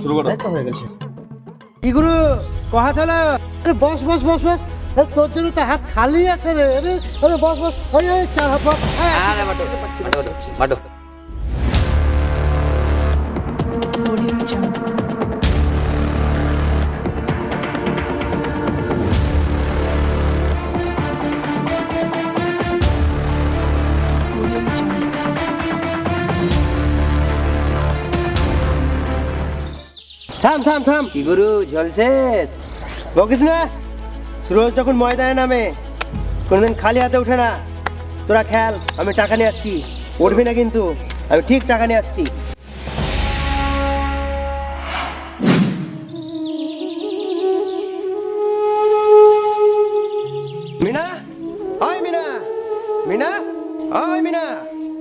শুরু করো কি গুরু কহা চলো আরে বস বস বস বস তোর জন্য তো হাত খালি আছে রে আরে আরে বস বস ওই ওই চার হাত বস মাটো Jungle. থাম থাম থাম। কি গুরু ঝলসেস? বকিস না। সুরজ যখন ময়দানে নামে কোনোদিন খালি হাতে ওঠে না। তোরা খেয়াল আমি টাকা নিয়ে আসছি। উঠবি না কিন্তু আমি ঠিক টাকা নিয়ে আসছি। মিনা? ওই মিনা। মিনা? ওই মিনা।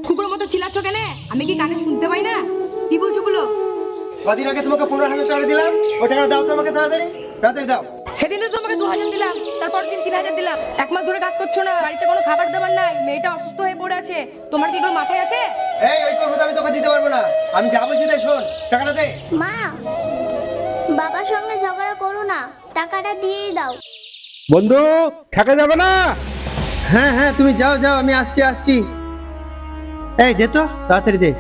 কুকুরের মতো চিল্লাচ্ছ কেন? আমি কি কানে শুনতে পাই না? কি বলছো বলো? কদিন আগে তোমাকে পনেরো হাজার টাকা দিলাম। ওই টাকা দাও তো আমাকে তাড়াতাড়ি। তাড়াতাড়ি দাও। সেদিন তো তোমাকে দু হাজার দিলাম তারপর দিন তিন হাজার দিলাম। এক মাস ধরে কাজ করছ না বাড়িতে কোনো খাবার দাবার নাই মেয়েটা অসুস্থ হয়ে পড়ে আছে। তোমার কি এগুলো মাথায় আছে? এই ওই কথা আমি তোকে দিতে পারব না। আমি যা বলছি তাই শোন। টাকাটা দে। মা বাবার সঙ্গে ঝগড়া করো না টাকাটা দিয়েই দাও। বন্ধু ঠেকা যাবে না? হ্যাঁ হ্যাঁ তুমি যাও যাও আমি আসছি আসছি। এই দে তো তাড়াতাড়ি দে।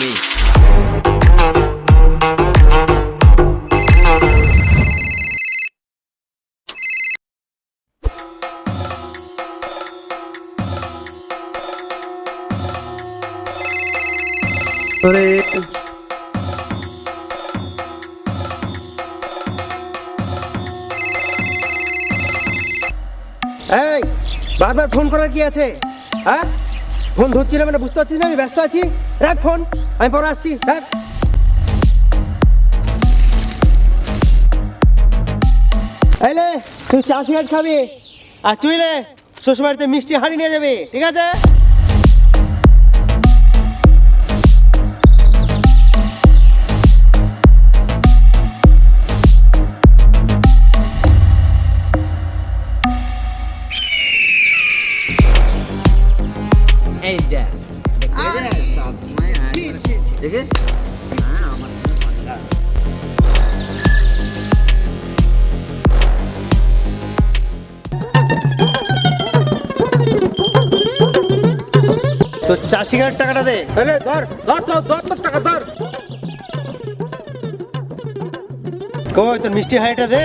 তোরে এই বারবার ফোন করার কি আছে? হ্যাঁ? ফোন ধরছি না মানে বুঝতে পারছিস না, আমি ব্যস্ত আছি। রাখ ফোন, আমি পরে আসছি রাখ এলে তুই চা সিগারেট খাবি? আর তুই শ্বশুর শ্বশুরবাড়িতে মিষ্টি হাঁড়ি নিয়ে যাবি, ঠিক আছে? এই দেখ দেখে তো চা সিগারেট টাকাটা দে। আরে ধর ধর ধর ধর তোর টাকা ধর। কই তোর মিষ্টি হাঁড়িটা দে।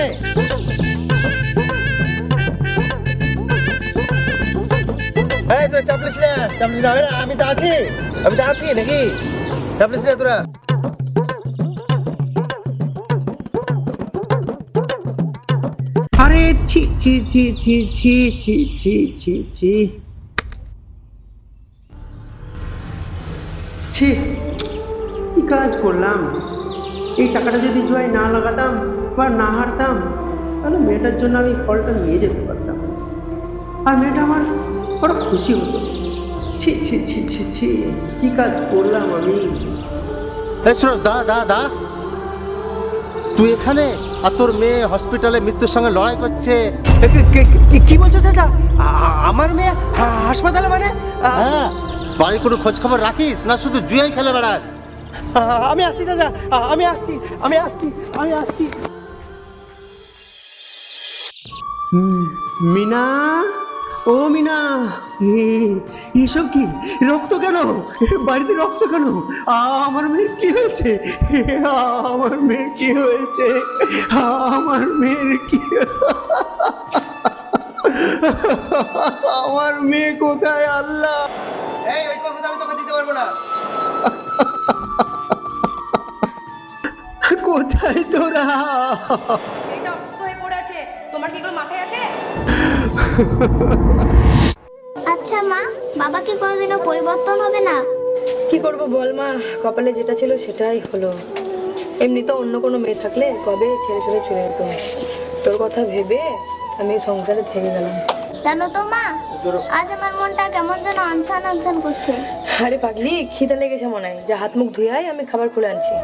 ছি ছি ছি ছি ছি ছি ছি ছি ছি। কাজ করলাম? এই টাকাটা যদি জয় না লাগাতাম বা না হারতাম, তাহলে মেয়েটার জন্য আমি ফলটা নিয়ে যেতে পারতাম। আর মেয়েটা আমার বড় খুশি হতো। ছি ছি ছি ছি ছি কি কাজ করলাম আমি? সুরজ দা দা দা তুই এখানে? আর তোর মেয়ে হসপিটালে মৃত্যুর সঙ্গে লড়াই করছে। কি- কি- কি- কি বলছো চাচা? আমার মেয়ে হা- হাসপাতালে মানে? হ্যাঁ বাড়ির কোনো খোঁজ খবর রাখিস না শুধু জুয়াই খেলে বেড়াস। আমি আসছি চাচা। আমি আসছি আমি আসছি আমি আসছি। মিনা? ও মিনা এসব কি? রক্ত কেন? বাড়িতে রক্ত কেন? আমার মেয়ের কি হয়েছে? আমার মেয়ের কি হয়েছে? আমার মেয়ের কি আমার মেয়ে কোথায়? আল্লাহ! ওই দিতে পারব না। কোথায় তোরা? তোমার কি মাথায় আছে? আচ্ছা মা বাবা কি কোনোদিনও পরিবর্তন হবে না? কি করব বল মা কপালে যেটা ছিল সেটাই হলো। এমনি তো অন্য কোনো মেয়ে থাকলে কবে ছেড়ে ছেড়ে চলে যেত? তোর কথা ভেবে আমি সংসারে থেকে গেলাম। জানো তো মা আজ আমার মনটা কেমন যেন আনছান আনছান করছে। আরে পাগলি খিদে লেগেছে মনে হয়। যা হাত মুখ ধুয়ে আয়, আমি খাবার খুলে আনছি।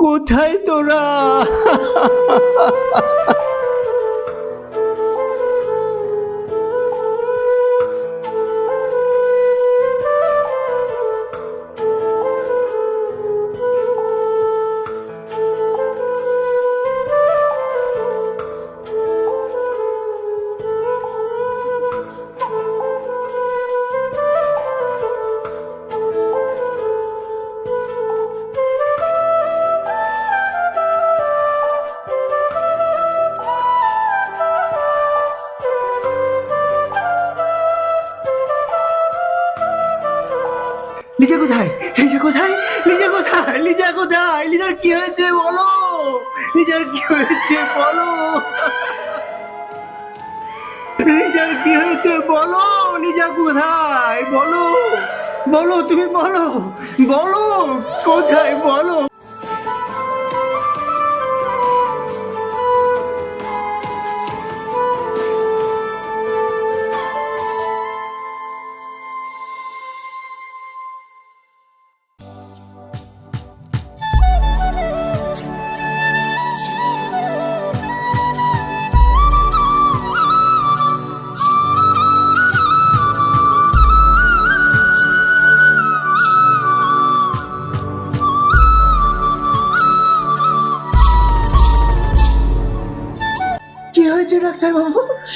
কোথায় তোরা? কোথায়? লিজা কোথায়? লিজা কোথায়? লিজার কি হয়েছে বলো? লিজার কি হয়েছে বলো? লিজার কি হয়েছে বলো? লিজা কোথায়? বলো। বলো তুমি বলো। বলো কোথায়? বলো।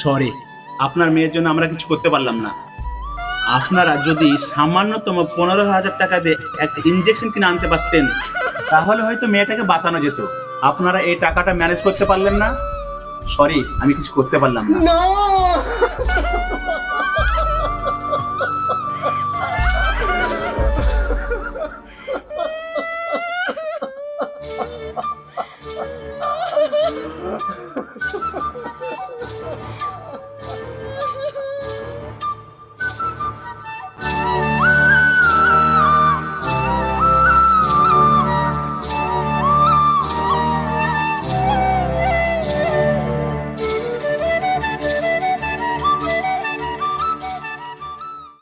সরি আপনার মেয়ের জন্য আমরা কিছু করতে পারলাম না। আপনারা যদি সামান্যতম পনেরো হাজার টাকা দিয়ে একটা ইঞ্জেকশন কিনে আনতে পারতেন, তাহলে হয়তো মেয়েটাকে বাঁচানো যেত। আপনারা এই টাকাটা ম্যানেজ করতে পারলেন না? সরি আমি কিছু করতে পারলাম না। না!